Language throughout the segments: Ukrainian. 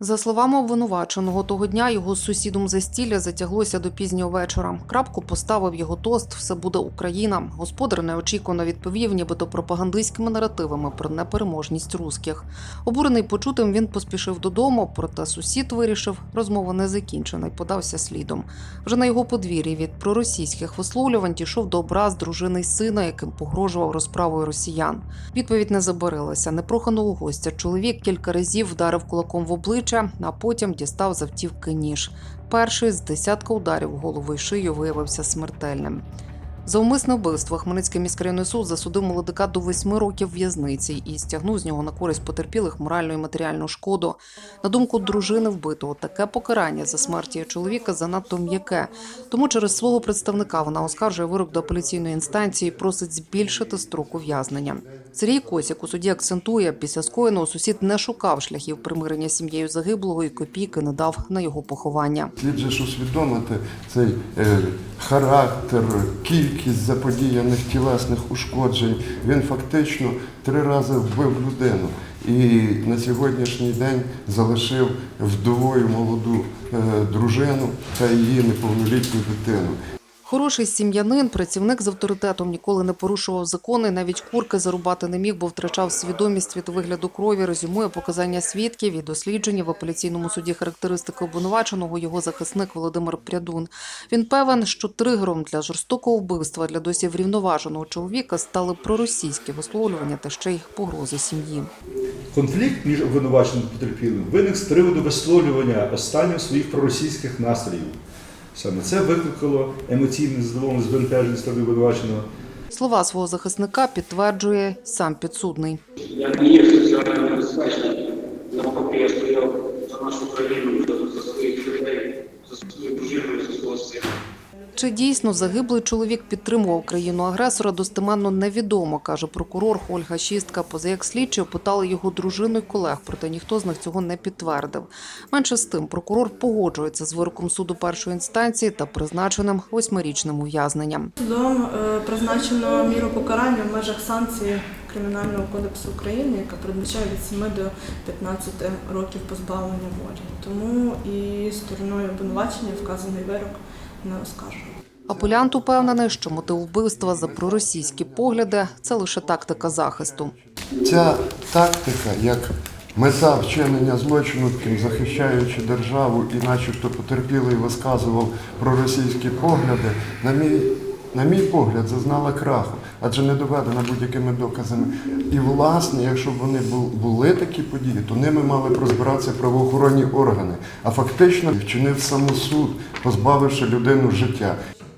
За словами обвинуваченого, того дня його з сусідом застілля затяглося до пізнього вечора. Крапку поставив його тост Все буде Україна. Господар неочікувано відповів, нібито пропагандистськими наративами про непереможність русських. Обурений почутим, він поспішив додому, проте сусід вирішив, розмова не закінчена і подався слідом. Вже на його подвір'ї від проросійських висловлювань дійшов до образ дружини й сина, яким погрожував розправою росіян. Відповідь не забарилася. Непроханого гостя чоловік кілька разів вдарив кулаком в обличчя, а потім дістав з автівки ніж. Перший з десятка ударів голови голову шию виявився смертельним. За умисне вбивство Хмельницький міськрайонний суд засудив молодика до восьми років в'язниці і стягнув з нього на користь потерпілих моральну і матеріальну шкоду. На думку дружини вбитого, таке покарання за смерті чоловіка занадто м'яке. Тому через свого представника вона оскаржує вирок до апеляційної інстанції просить збільшити строк ув'язнення. Сергій Косяк у суді акцентує, після скоєного сусід не шукав шляхів примирення сім'єю загиблого і копійки не дав на його поховання. Слід же ж усвідомити цей е, характер, кількість заподіяних тілесних ушкоджень. Він фактично три рази вбив людину. І на сьогоднішній день залишив вдовою молоду е, дружину та її неповнолітню дитину. Хороший сім'янин, працівник з авторитетом ніколи не порушував закони, навіть курки зарубати не міг, бо втрачав свідомість від вигляду крові, резюмує показання свідків і дослідження в апеляційному суді характеристики обвинуваченого його захисник Володимир Прядун. Він певен, що тригером для жорстокого вбивства для досі врівноваженого чоловіка стали проросійські висловлювання та ще й погрози сім'ї. Конфлікт між обвинуваченим та потерпілим виник з приводу висловлювання останнім своїх проросійських настроїв. Саме це викликало емоційне задоволення збентеження сторони обвинуваченого. Слова свого захисника підтверджує сам підсудний. Я не є соціально небезпечний. Навпаки, я стояв за нашу країну, за, за своїх людей, за свою дружину, за свого сина. Чи дійсно загиблий чоловік підтримував країну-агресора, достеменно невідомо, каже прокурор Ольга Шістка. Поза як слідчі опитали його дружину й колег, проте ніхто з них цього не підтвердив. Менше з тим, прокурор погоджується з вироком суду першої інстанції та призначеним восьмирічним ув'язненням. Судом е, призначено міру покарання в межах санкції Кримінального кодексу України, яка передбачає від 7 до 15 років позбавлення волі. Тому і стороною обвинувачення вказаний вирок не оскаржує. Апелянт упевнений, що мотив вбивства за проросійські погляди це лише тактика захисту. Ця тактика, як мета вчинення злочину, захищаючи державу і начебто потерпілий висказував проросійські погляди, на мій, на мій погляд, зазнала краху, адже не доведена будь-якими доказами. І власне, якщо б вони були такі події, то ними мали б розбиратися правоохоронні органи. А фактично вчинив самосуд, позбавивши людину життя.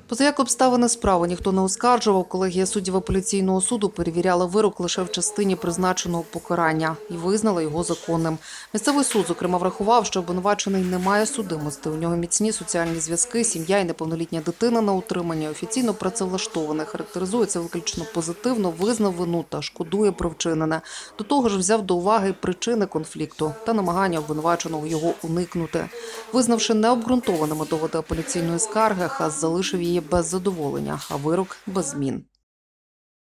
Поза як обставини справи ніхто не оскаржував. Колегія суддів апеляційного суду перевіряла вирок лише в частині призначеного покарання і визнала його законним. Місцевий суд, зокрема, врахував, що обвинувачений не має судимості. У нього міцні соціальні зв'язки, сім'я і неповнолітня дитина на утриманні, офіційно працевлаштований, характеризується виключно позитивно, визнав вину та шкодує про вчинене. До того ж, взяв до уваги причини конфлікту та намагання обвинуваченого його уникнути. Визнавши необґрунтованими доводи апеляційної скарги, Хас залишив її без задоволення, а вирок без змін.